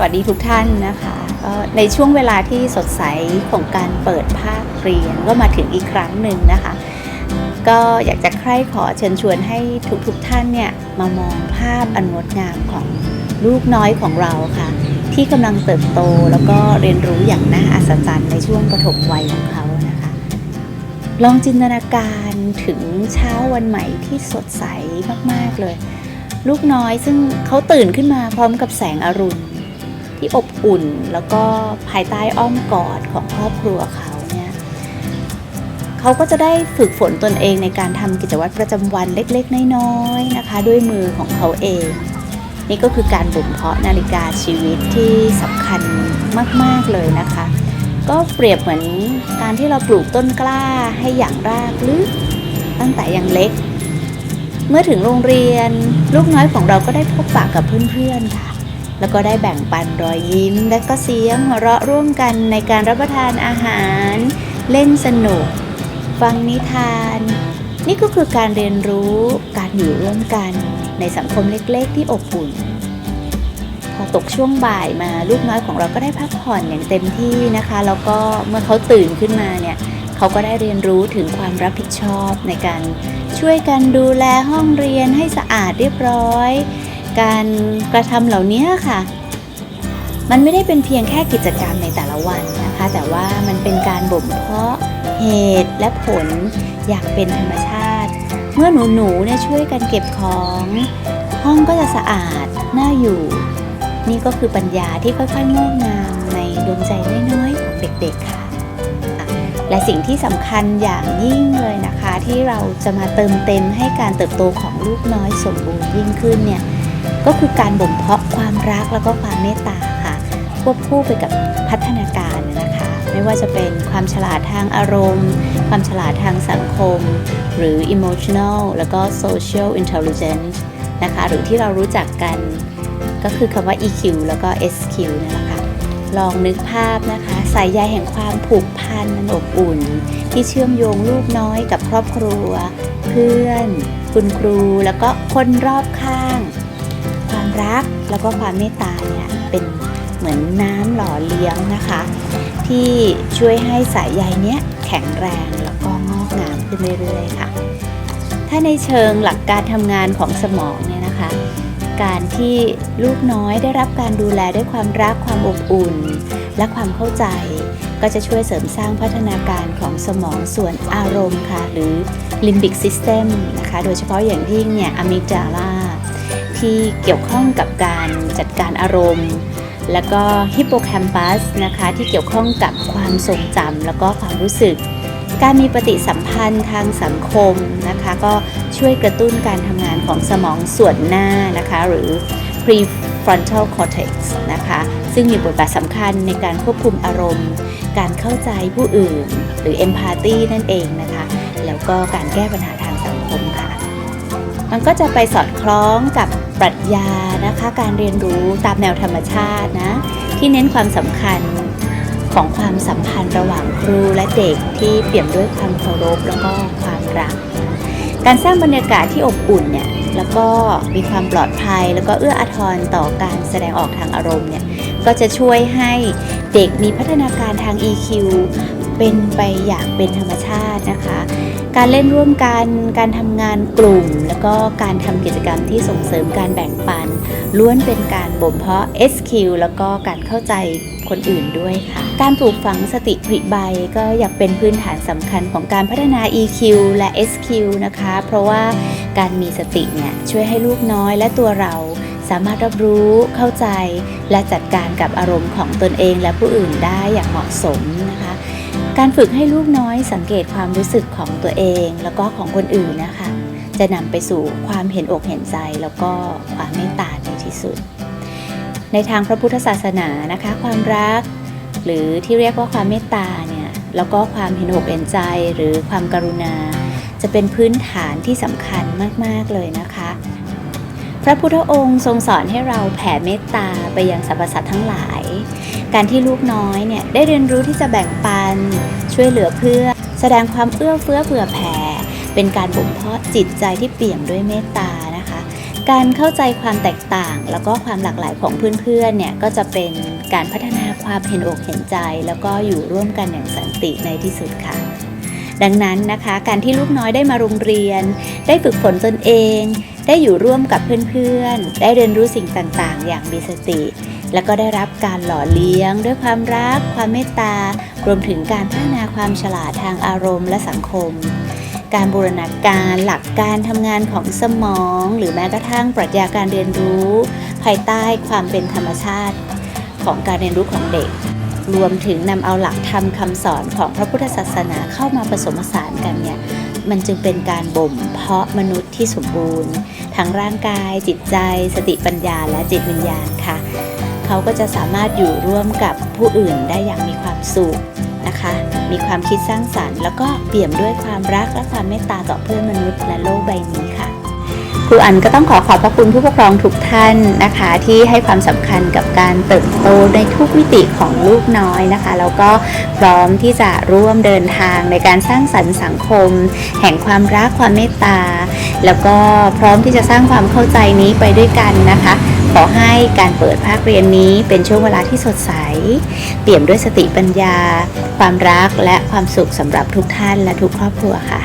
วัสดีทุกท่านนะคะก็ในช่วงเวลาที่สดใสของการเปิดภาคเรียนก็มาถึงอีกครั้งหนึ่งนะคะ ก็อยากจะใคร่ขอเชิญชวนให้ทุกๆทท่านเนี่ยมามองภาพอันงดงามของลูกน้อยของเราค่ะ ที่กำลังเติบโตแล้วก็เรียนรู้อย่างน่าอัศจรรย์ในช่วงปฐมวัยของเขานะคะ ลองจินตนาการถึงเช้าวันใหม่ที่สดใสมากๆเลย ลูกน้อยซึ่งเขาตื่นขึ้นมาพร้อมกับแสงอรุณ ที่อบอุ่น แล้วก็ภายใต้อ้อมกอดของครอบครัวเขาเนี่ยเขาก็จะได้ฝึกฝนตนเองในการทำกิจวัตรประจำวันเล็กๆ น้อยๆนะคะ ด้วยมือของเขาเอง นี่ก็คือการบ่มเพาะนาฬิกาชีวิตที่สำคัญมากๆเลยนะคะ ก็เปรียบเหมือนการที่เราปลูกต้นกล้าให้อย่างรากลึกตั้งแต่ยังเล็ก เมื่อถึงโรงเรียน ลูกน้อยของเราก็ได้พบปะกับเพื่อนๆค่ะ แล้วก็ได้แบ่งปันรอยยิ้ม และก็เสียงหัวเราะร่วมกันในการรับประทานอาหาร เล่นสนุก ฟังนิทาน นี่ก็คือการเรียนรู้การอยู่ร่วมกัน ในสังคมเล็กๆ ที่อบอุ่น พอตกช่วงบ่ายมาลูกน้อยของเราก็ได้พักผ่อนอย่างเต็มที่นะคะ แล้วก็เมื่อเขาตื่นขึ้นมาเนี่ยเขาก็ได้เรียนรู้ถึงความรับผิดชอบในการช่วยกันดูแลห้องเรียนให้สะอาดเรียบร้อย การกระทำเหล่านี้ค่ะ มันไม่ได้เป็นเพียงแค่กิจกรรมในแต่ละวันนะคะ แต่ว่ามันเป็นการบ่มเพาะเหตุและผลอย่างเป็นธรรมชาติ เมื่อหนูๆเนี่ยช่วยกันเก็บของ ห้องก็จะสะอาดน่าอยู่ นี่ก็คือปัญญาที่ค่อยๆงอกงามในดวงใจน้อยๆของเด็กๆค่ะและสิ่งที่สำคัญอย่างยิ่งเลยนะคะ ที่เราจะมาเติมเต็มให้การเติบโตของลูกน้อยสมบูรณ์ยิ่งขึ้นเนี่ย ก็คือการบ่มเพาะความรักแล้วก็ความเมตตาค่ะ ควบคู่ไปกับพัฒนาการนะคะ ไม่ว่าจะเป็นความฉลาดทางอารมณ์ ความฉลาดทางสังคม หรือ emotional แล้วก็ social intelligence นะคะ หรือที่เรารู้จักกันก็คือคำว่า EQ แล้วก็ SQ นั่แหละค่ะลองนึกภาพนะคะสายใยแห่งความผูกพันมันอบอุ่น ที่เชื่อมโยงลูกน้อยกับครอบครัว เพื่อน คุณครูแล้วก็คนรอบข้าง รักแล้วก็ความเมตตาเนี่ยเป็นเหมือนน้ำหล่อเลี้ยงนะคะ ที่ช่วยให้สายใยเนี้ยแข็งแรงแล้วก็งอกงามขึ้นเรื่อยๆค่ะ ถ้าในเชิงหลักการทำงานของสมองเนี่ยนะคะ การที่ลูกน้อยได้รับการดูแลด้วยความรักความอบอุ่น และความเข้าใจ ก็จะช่วยเสริมสร้างพัฒนาการของสมองส่วนอารมณ์ค่ะ หรือ limbic system นะคะ โดยเฉพาะอย่างยิ่งเนี่ยอะมิกดาลา ที่เกี่ยวข้องกับการจัดการอารมณ์ แล้วก็ฮิปโปแคมปัสนะคะที่เกี่ยวข้องกับความทรงจำแล้วก็ความรู้สึก การมีปฏิสัมพันธ์ทางสังคมนะคะก็ช่วยกระตุ้นการทำงานของสมองส่วนหน้านะคะหรือ prefrontal cortex นะคะซึ่งมีบทบาทสำคัญในการควบคุมอารมณ์ การเข้าใจผู้อื่น หรือ empathy นั่นเองนะคะแล้วก็การแก้ปัญหาทางสังคมค่ะ มันก็จะไปสอดคล้องกับ ปรัชญานะคะการเรียนรู้ตามแนวธรรมชาตินะที่เน้นความสำคัญของความสัมพันธ์ระหว่างครูและเด็กที่เปี่ยมด้วยความเคารพแล้วก็ความรัก การสร้างบรรยากาศที่อบอุ่นเนี่ยแล้วก็มีความปลอดภัย แล้วก็เอื้ออาทรต่อการแสดงออกทางอารมณ์เนี่ยก็จะช่วยให้เด็กมีพัฒนาการทาง EQ เป็นไปอย่างเป็นธรรมชาตินะคะ การเล่นร่วมกัน การทำงานกลุ่ม แล้วก็การทำกิจกรรมที่ส่งเสริมการแบ่งปัน ล้วนเป็นการบ่มเพาะ SQ แล้วก็การเข้าใจคนอื่นด้วยค่ะ การปลูกฝังสติผลิใบก็อยากเป็นพื้นฐานสำคัญของการพัฒนา EQ และ SQ นะคะ เพราะว่าการมีสติเนี่ยช่วยให้ลูกน้อยและตัวเราสามารถรับรู้เข้าใจ และจัดการกับอารมณ์ของตนเองและผู้อื่นได้อย่างเหมาะสมน การฝึกให้ลูกน้อยสังเกตความรู้สึกของตัวเอง แล้วก็ของคนอื่นนะคะ จะนำไปสู่ความเห็นอกเห็นใจแล้วก็ความเมตตาในที่สุด ในทางพระพุทธศาสนานะคะ ความรัก หรือที่เรียกว่าความเมตตาเนี่ยแล้วก็ความเห็นอกเห็นใจหรือความกรุณา จะเป็นพื้นฐานที่สำคัญมากๆเลยนะคะ พระพุทธองค์ทรงสอนให้เราแผ่เมตตาไปยังสรรพสัตว์ทั้งหลาย การที่ลูกน้อยเนี่ยได้เรียนรู้ที่จะแบ่งปัน ช่วยเหลือเพื่อแสดงความเอื้อเฟื้อเผื่อแผ่ เป็นการบ่มเพาะจิตใจที่เปี่ยมด้วยเมตตานะคะ การเข้าใจความแตกต่าง แล้วก็ความหลากหลายของเพื่อนๆเนี่ยก็จะเป็นการพัฒนาความเห็นอกเห็นใจ แล้วก็อยู่ร่วมกันอย่างสันติในที่สุดค่ะ ดังนั้นนะคะ การที่ลูกน้อยได้มาโรงเรียน ได้ฝึกฝนตนเอง ได้อยู่ร่วมกับเพื่อนๆ ได้เรียนรู้สิ่งต่างๆ อย่างมีสติ แล้วก็ได้รับการหล่อเลี้ยง ด้วยความรัก ความเมตตารวมถึงการพัฒนาความฉลาดทางอารมณ์และสังคม การบูรณาการหลักการทำงานของสมอง หรือแม้กระทั่งปรัชญาการเรียนรู้ ภายใต้ความเป็นธรรมชาติ ของการเรียนรู้ของเด็ก รวมถึงนำเอาหลักธรรมคำสอนของพระพุทธศาสนาเข้ามาผสมผสานกันเนี่ยมันจึงเป็นการบ่มเพาะมนุษย์ที่สมบูรณ์ ทั้งร่างกาย จิตใจ สติปัญญาและจิตวิญญาณค่ะ เขาก็จะสามารถอยู่ร่วมกับผู้อื่นได้อย่างมีความสุขนะคะ มีความคิดสร้างสรรค์ แล้วก็เปี่ยมด้วยความรักและความเมตตาต่อเพื่อนมนุษย์และโลกใบนี้ค่ะ ครูอันก็ต้องขอขอบพระคุณผู้ปกครองทุกท่านนะคะ ที่ให้ความสำคัญกับการเติบโตในทุกมิติของลูกน้อยนะคะแล้วก็พร้อมที่จะร่วมเดินทางในการสร้างสรรค์สังคม แห่งความรักความเมตตา แล้วก็พร้อมที่จะสร้างความเข้าใจนี้ไปด้วยกันนะคะขอให้การเปิดภาคเรียนนี้เป็นช่วงเวลาที่สดใส เปี่ยมด้วยสติปัญญา ความรักและความสุขสำหรับทุกท่านและทุกครอบครัวค่ะ